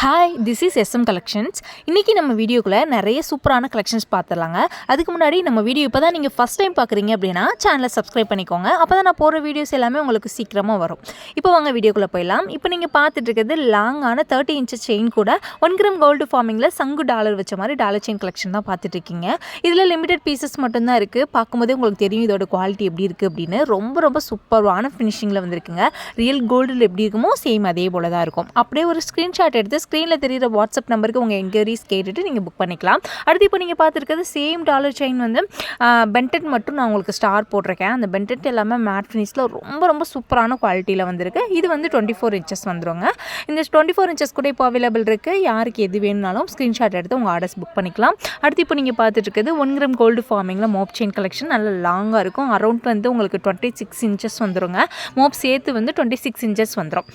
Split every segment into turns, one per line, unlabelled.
Hi this is SM collections இன்றைக்கி நம்ம வீடியோக்குள்ளே நிறைய சூப்பரான கலெக்ஷன்ஸ் பார்த்துடலாங்க அதுக்கு முன்னாடி நம்ம வீடியோ இப்போ தான் நீங்கள் ஃபஸ்ட் டைம் பார்க்குறீங்க அப்படின்னா சேனலை சப்ஸ்கிரைப் பண்ணிக்கோங்க. அப்போ தான் நான் போகிற வீடியோஸ் எல்லாமே உங்களுக்கு சீக்கிரமாக வரும். இப்போ வாங்க வீடியோக்குள்ளே போயிடலாம். இப்போ நீங்கள் பார்த்துட்டு இருக்கிறது லாங்கான தேர்ட்டி இன்ச்சஸ் செயின் கூட ஒன் கிராம் கோல்டு ஃபார்மிங்கில் சங்கு டாலர் வச்ச மாதிரி டாலர் செயின் கலெக்ஷன் தான் பார்த்துட்டு இருக்கீங்க. இதில் லிமிடெட் பீசஸ் மட்டும்தான் இருக்குது பார்க்கும்போதே உங்களுக்கு தெரியும் இதோட குவாலிட்டி எப்படி இருக்குது அப்படின்னு. ரொம்ப ரொம்ப சூப்பரான ஃபினிஷிங்கில் வந்திருக்குங்க. ரியல் கோல்டில் எப்படி இருக்குமோ சேம் அதே போல தான் இருக்கும். அப்படியே ஒரு ஸ்க்ரீன்ஷாட் எடுத்து ஸ்க்ரீனில் தெரிகிற வாட்ஸ்அப் நம்பருக்கு உங்கள் என்கொயரிஸ் கேட்டுட்டு நீங்கள் புக் பண்ணிக்கலாம். அடுத்து இப்போ நீங்கள் பார்த்துருக்கிறது சேம் டாலர் செயின் வந்து பென்டெட் மட்டும் நான் உங்களுக்கு ஸ்டார் போட்டிருக்கேன். அந்த பென்டெட் எல்லாமே மேட் ஃபினிஷில் ரொம்ப ரொம்ப சூப்பரான குவாலிட்டியில் வந்திருக்கு. இது வந்து டுவெண்ட்டி ஃபோர் இன்ச்சஸ் வந்துருங்க. இந்த டுவெண்ட்டி ஃபோர் இன்ச்சஸ் கூட இப்போ அவைலபிள் இருக்குது யாருக்கு எது வேணும்னாலும் ஸ்க்ரீன்ஷாட் எடுத்து உங்கள் ஆர்டர்ஸ் புக் பண்ணிக்கலாம். அடுத்து இப்போ நீங்கள் பார்த்துட்டு ஒன் கிராம் கோல்டு ஃபார்மிங்கில் மோப் செயின் கலெக்ஷன் நல்ல லாங்காக இருக்கும். அரௌண்ட் வந்து உங்களுக்கு டுவெண்ட்டி சிக்ஸ் இன்ச்சஸ் வந்துருங்க. மோப் சேர்த்து வந்து டுவெண்ட்டி சிக்ஸ் இன்ச்சஸ் வந்துடும்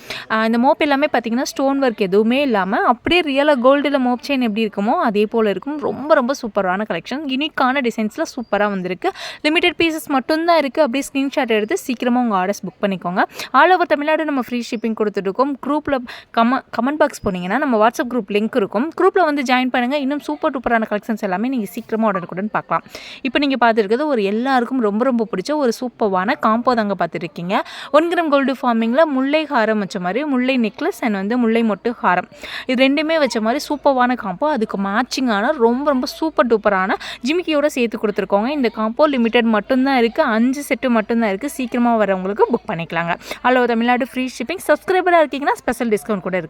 இந்த மோப் எல்லாமே பார்த்தீங்கன்னா ஸ்டோன் ஒர்க் எதுவுமே இல்லாமல் அப்படியே ரியலாக கோல்டில் மோப் செயின் எப்படி இருக்குமோ அதே போல் இருக்கும். ரொம்ப ரொம்ப சூப்பரான கலெக்ஷன் யூனிக்கான டிசைன்ஸில் சூப்பராக வந்திருக்கு. லிமிடெட் பீசஸ் மட்டும்தான் இருக்குது அப்படியே ஸ்க்ரீன்ஷாட் எடுத்து சீக்கிரமாக உங்கள் ஆர்டர்ஸ் புக் பண்ணிக்கோங்க. ஆல் ஓவர் தமிழ்நாடு நம்ம ஃப்ரீ ஷிப்பிங் கொடுத்துருக்கோம் குரூப்பில் கம கமெண்ட் பாக்ஸ் போனீங்கன்னா நம்ம வாட்ஸ்அப் குரூப் லிங்க் இருக்கும். குரூப்பில் வந்து ஜாயின் பண்ணுங்கள் இன்னும் சூப்பர் டூப்பரான கலெக்ஷன்ஸ் எல்லாமே நீங்கள் சீக்கிரமாக உடனுக்குடன் பார்க்கலாம். இப்போ நீங்கள் பார்த்துருக்கிறது ஒரு எல்லாருக்கும் ரொம்ப ரொம்ப பிடிச்ச ஒரு சூப்பரான காம்போ தாங்க பார்த்துருக்கீங்க. ஒன் கிராம் கோல்டு ஃபார்மிங்கில் முல்லை ஹாரம் வச்ச மாதிரி முல்லை நெக்லஸ் அண்ட் வந்து முல்லை மொட்டு ஹாரம். இது ரெண்டுமே வச்ச மாதிரி சூப்பரான காம்போ அதுக்கு மேட்சிங்கான ரொம்ப ரொம்ப சூப்பர் டூப்பரான ஜிமிக்கியோட சேர்த்து கொடுத்துருக்கோங்க. இந்த காம்போ லிமிடெட் மட்டும்தான் இருக்குது அஞ்சு செட்டு மட்டும்தான் இருக்குது சீக்கிரமாக வரவங்களுக்கு புக் பண்ணிக்கலாங்க. ஹலோ தமிழ்நாடு ஃப்ரீ ஷிப்பிங் சப்ஸ்கிரைபராக இருக்கீங்கன்னா ஸ்பெஷல் டிஸ்கவுண்ட் கூட இருக்குது